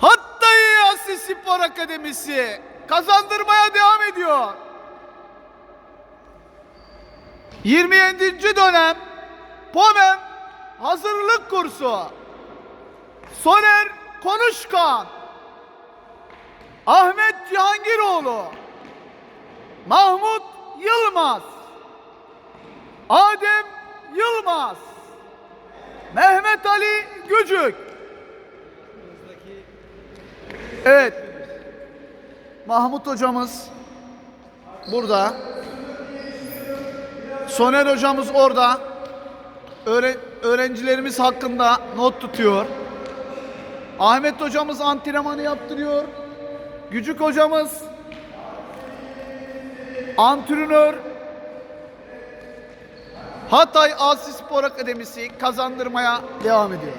Hatay Asli Spor Akademisi kazandırmaya devam ediyor. 27. dönem POMEM hazırlık kursu. Soner Konuşkan. Ahmet Cihangiroğlu. Mahmut Yılmaz. Adem Yılmaz. Mehmet Ali Gücük. Evet. Mahmut hocamız burada. Soner hocamız orada. Öğre- öğrencilerimiz hakkında not tutuyor. Ahmet hocamız antrenmanı yaptırıyor. Gücük hocamız antrenör. Hatay Asi Spor Akademisi kazandırmaya devam ediyor.